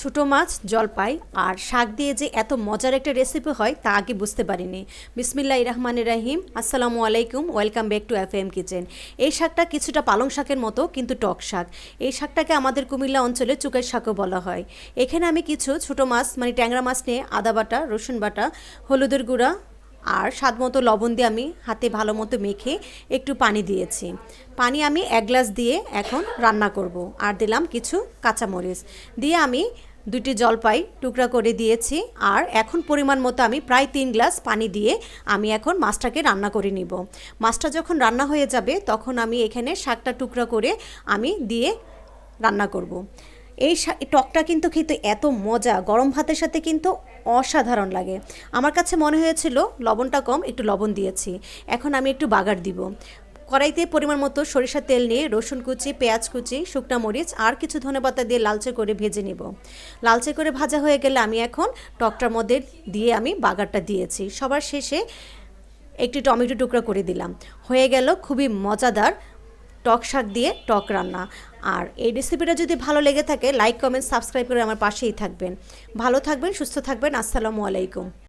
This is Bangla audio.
ছোটো মাছ, জলপাই আর শাক দিয়ে যে এত মজার একটা রেসিপি হয় তা আগে বুঝতে পারিনি। বিসমিল্লাহ রহমানের রাহিম। আসসালামু আলাইকুম। Welcome back to F M kitchen এই শাকটা কিছুটা পালং শাকের মতো, কিন্তু টক শাক। এই শাকটাকে আমাদের কুমিল্লা অঞ্চলে চুকের শাকও বলা হয়। এখানে আমি কিছু ছোটো মাছ মানে ট্যাংরা মাছ নিয়ে আদা বাটা, রসুন বাটা, হলুদের গুঁড়া আর স্বাদ মতো লবণ দিয়ে আমি হাতে ভালো মতো মেখে একটু পানি দিয়েছি। পানি আমি এক গ্লাস দিয়ে এখন রান্না করব। আর দিলাম কিছু কাঁচামরিচ। দিয়ে আমি দুটি জলপাই টুকরা করে দিয়েছি আর এখন পরিমাণ মতো আমি প্রায় তিন গ্লাস পানি দিয়ে আমি এখন মাছটাকে রান্না করে নিব। মাছটা যখন রান্না হয়ে যাবে তখন আমি এখানে শাকটা টুকরা করে আমি দিয়ে রান্না করব। এই টকটা কিন্তু খেতে এত মজা, গরম ভাতের সাথে কিন্তু অসাধারণ লাগে। আমার কাছে মনে হয়েছিল লবণটা কম, একটু লবণ দিয়েছি। এখন আমি একটু বাগার দিব। কড়াইতে পরিমাণ মতো সরিষার তেল নিয়ে রসুন কুচি, পেঁয়াজ কুচি, শুকনা মরিচ আর কিছু ধনেপাতা দিয়ে লালচে করে ভেজে নিব। লালচে করে ভাজা হয়ে গেলে আমি এখন টকটার মধ্যে দিয়ে আমি বাগারটা দিয়েছি। সবার শেষে একটি টমেটো টুকরা করে দিলাম। হয়ে গেল খুবই মজাদার টক শাক দিয়ে টক রান্না। আর এই রেসিপিটা যদি ভালো লেগে থাকে, লাইক, কমেন্ট, সাবস্ক্রাইব করে আমার পাশেই থাকবেন। ভালো থাকবেন, সুস্থ থাকবেন, আসসালামু আলাইকুম।